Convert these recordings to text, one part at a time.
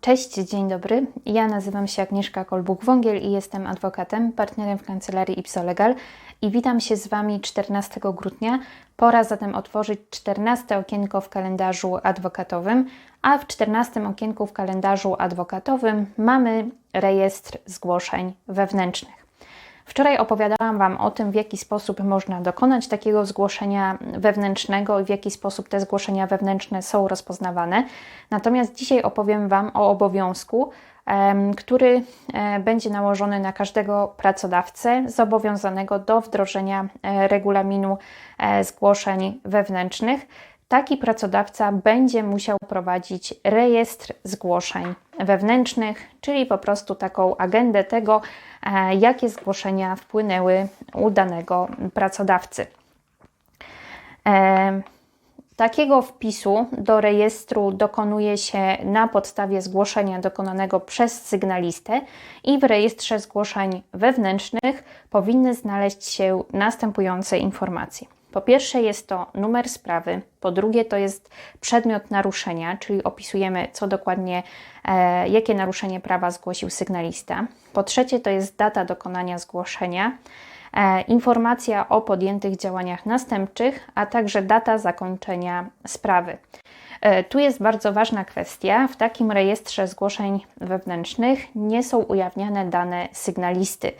Cześć, dzień dobry. Ja nazywam się Agnieszka Kolbuk-Wągiel i jestem adwokatem, partnerem w kancelarii Ipsolegal i witam się z Wami 14 grudnia. Pora zatem otworzyć 14 okienko w kalendarzu adwokatowym, a w 14 okienku w kalendarzu adwokatowym mamy rejestr zgłoszeń wewnętrznych. Wczoraj opowiadałam Wam o tym, w jaki sposób można dokonać takiego zgłoszenia wewnętrznego i w jaki sposób te zgłoszenia wewnętrzne są rozpoznawane. Natomiast dzisiaj opowiem Wam o obowiązku, który e, będzie nałożony na każdego pracodawcę zobowiązanego do wdrożenia e, regulaminu e, zgłoszeń wewnętrznych taki pracodawca będzie musiał prowadzić rejestr zgłoszeń wewnętrznych, czyli po prostu taką agendę tego, e, jakie zgłoszenia wpłynęły u danego pracodawcy. E, takiego wpisu do rejestru dokonuje się na podstawie zgłoszenia dokonanego przez sygnalistę i w rejestrze zgłoszeń wewnętrznych powinny znaleźć się następujące informacje. Po pierwsze jest to numer sprawy, po drugie to jest przedmiot naruszenia, czyli opisujemy, co dokładnie, e, jakie naruszenie prawa zgłosił sygnalista. Po trzecie to jest data dokonania zgłoszenia, informacja o podjętych działaniach następczych, a także data zakończenia sprawy. E, tu jest bardzo ważna kwestia. W takim rejestrze zgłoszeń wewnętrznych nie są ujawniane dane sygnalisty.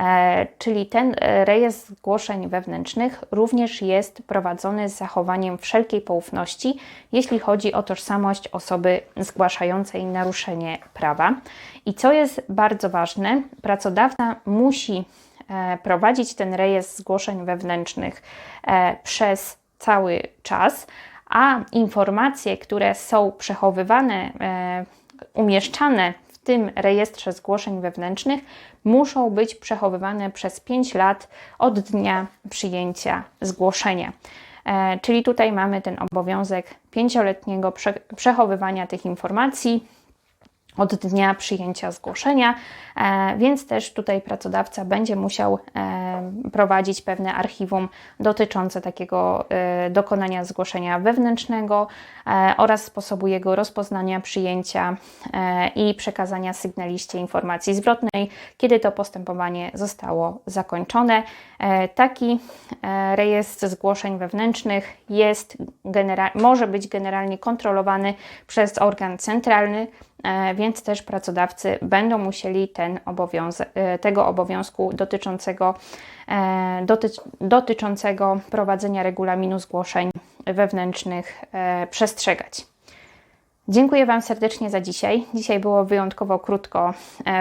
E, czyli ten e, rejestr zgłoszeń wewnętrznych również jest prowadzony z zachowaniem wszelkiej poufności, jeśli chodzi o tożsamość osoby zgłaszającej naruszenie prawa. I co jest bardzo ważne, pracodawca musi e, prowadzić ten rejestr zgłoszeń wewnętrznych przez cały czas, a informacje, które są przechowywane, umieszczane tym rejestrze zgłoszeń wewnętrznych muszą być przechowywane przez 5 lat od dnia przyjęcia zgłoszenia. E, czyli tutaj mamy ten obowiązek pięcioletniego przechowywania tych informacji od dnia przyjęcia zgłoszenia, e, więc też tutaj pracodawca będzie musiał e, prowadzić pewne archiwum dotyczące takiego e, dokonania zgłoszenia wewnętrznego oraz sposobu jego rozpoznania, przyjęcia i przekazania sygnaliście informacji zwrotnej, kiedy to postępowanie zostało zakończone. Taki rejestr zgłoszeń wewnętrznych jest może być generalnie kontrolowany przez organ centralny, więc też pracodawcy będą musieli ten e, tego obowiązku dotyczącego, e, doty, dotyczącego prowadzenia regulaminu zgłoszeń wewnętrznych przestrzegać. Dziękuję Wam serdecznie za dzisiaj. Dzisiaj było wyjątkowo krótko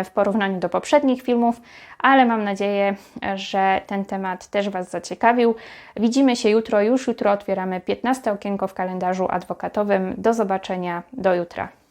w porównaniu do poprzednich filmów, ale mam nadzieję, że ten temat też Was zaciekawił. Widzimy się jutro. Już jutro otwieramy 15 okienko w kalendarzu adwokatowym. Do zobaczenia. Do jutra.